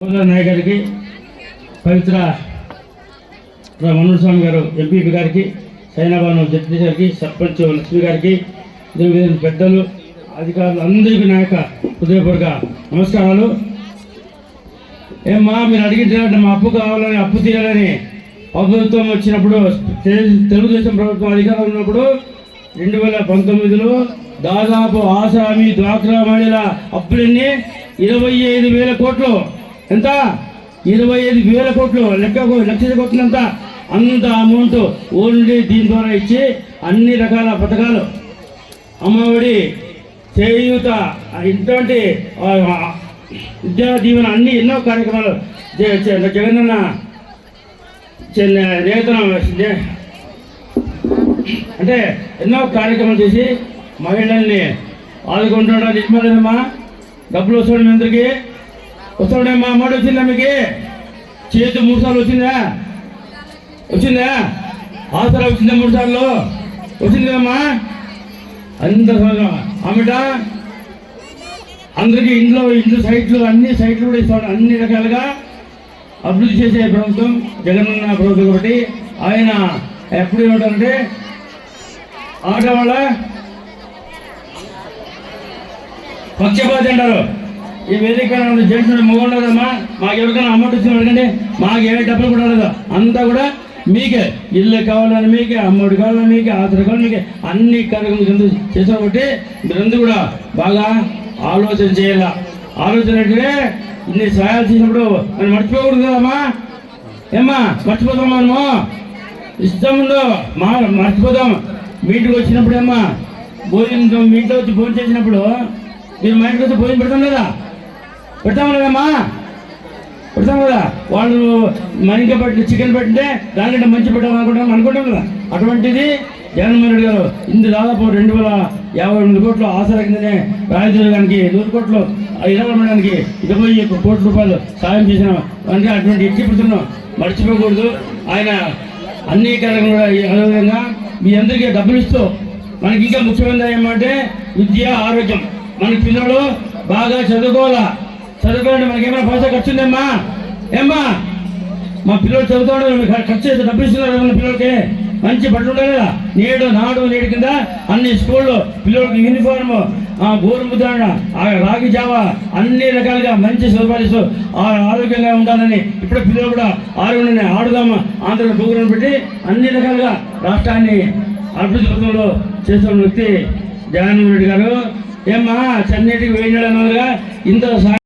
గోదావరి నాయక్ గారికి పవిత్ర మనోహర్ స్వామి గారు ఎంపీపీ గారికి సైనాబాను జగదీష్ గారికి సర్పంచ్ లక్ష్మి గారికి అదేవిధంగా పెద్దలు అధికారులు అందరికీ నా యొక్క హృదయపూర్వక నమస్కారాలు. ఏమ్మా మీరు అడిగితే మా అప్పు కావాలని అప్పు తీయాలని ప్రభుత్వం వచ్చినప్పుడు తెలు- తెలుగుదేశం ప్రభుత్వం అధికారంలో ఉన్నప్పుడు రెండు వేల పంతొమ్మిదిలో దాదాపు ఆసామి డ్వాక్రా మహిళల అప్పులన్నీ ఇరవై ఐదు వేల కోట్లు ఎంత? ఇరవై ఐదు వేల కోట్లు. లెక్క లక్ష ఎంత అంత అమౌంట్ ఓన్లీ దీని ద్వారా ఇచ్చి అన్ని రకాల పథకాలు అమ్మఒడి చేయూత ఇటువంటి విద్యా దీవెన అన్ని ఎన్నో కార్యక్రమాలు జ- జగనన్న చెన్న- నేతన నే- అంటే ఎన్నో కార్యక్రమాలు చేసి మహిళల్ని ఆదుకుంటున్నాడు. నిజమేనమ్మా డబ్బులు వస్తాడే మా అందరికి అమ్మడు వచ్చిందా మీకు? చేతి మూడు సార్లు వచ్చిందా? వచ్చిందా? ఆసరా వచ్చిందా మూడు సార్లు వచ్చిందమ్మా అంత ఆమెట అందరికీ ఇంట్లో ఇంట్లో సైట్లు అన్ని సైట్లు కూడా ఇస్తాడు. అన్ని రకాలుగా అభివృద్ధి చేసే ప్రభుత్వం జగనన్న ప్రభుత్వం కాబట్టి ఆయన ఎప్పుడు ఏమంటారంటే ఆట వాళ్ళ పక్షపాతి అంటారు. ఈ వేదిక చేసిన మగోడదమ్మా మాకు ఎవరికైనా అమౌంట్ ఇచ్చిన అడగండి మాకు ఏ డబ్బులు కూడా లేదు? అంతా కూడా మీకే. ఇల్లు కావాలని మీకే అమ్మఒడి కావాలని మీకే ఆధార్ కావాలని మీకే. అన్ని కార్యక్రమం కింద చేసాం కాబట్టి మీరందరూ కూడా బాగా ఆలోచన చేయాల. ఆలోచన అంటే ఇన్ని సహాయాలు చేసినప్పుడు మనం మర్చిపోకూడదు కదమ్మా ఏమ్మా మర్చిపోతాం మనము? ఇష్టం ఉందో మా మర్చిపోతాం మీటికి వచ్చినప్పుడు ఏమ్మా? భోజనం మీ ఇంట్లో వచ్చి భోజనం చేసినప్పుడు మీరు మా ఇంటికి వచ్చి భోజనం పెడతాం కదా పెడతాం కదమ్మా? పెడతాం కదా? వాళ్ళు మనకి పెట్టి చికెన్ పెట్టింటే దానికంటే మంచి పెట్టాలి అనుకుంటాం అనుకుంటాం కదా? అటువంటిది జగన్మోహన్ రెడ్డి గారు ఇందు దాదాపు రెండు వేల యాభై ఎనిమిది కోట్లు ఆసరా కిందనే రాయదుర్గానికి నూరు కోట్లు ఇరవై మండలానికి ఇరవై ఒక్క కోట్ల రూపాయలు సాయం చేసిన అంటే అటువంటి ఎట్టి పెడుతున్నాం మర్చిపోకూడదు. ఆయన అన్ని కార్యక్రమాలు అదేవిధంగా మీ అందరికీ డబ్బులు ఇస్తూ మనకి ఇంకా ముఖ్యమైనది ఏమంటే విద్య ఆరోగ్యం. మన పిల్లలు బాగా చదువుకోవాలా? చదువుకోండి మనకి ఏమైనా పైసా ఖర్చు ఉందమ్మా ఏమ్మా మా పిల్లలు చదువుతాడు ఖర్చు చేసి డబ్బు ఇస్తున్నారు మన పిల్లలకి? మంచి బట్టలు ఉండాలి కదా? నేడు నాడు నేడు కింద అన్ని స్కూల్లో పిల్లలకి యూనిఫామ్ ఆ గోరుముద్ర ఆ రాగి జావ అన్ని రకాలుగా మంచి సదుపాయాలు ఆ ఆరోగ్యంగా ఉండాలని ఇప్పుడు పిల్లలు కూడా ఆరోగ్యాన్ని ఆడుదామా? ఆంధ్ర ప్రోగ్రాం పెట్టి అన్ని రకాలుగా రాష్ట్రాన్ని అభివృద్ధి చేస్తున్న వ్యక్తి జగన్మోహన్ రెడ్డి గారు. ఏమ్మా చెన్నైటికి వేయడం ఇంత సహాయం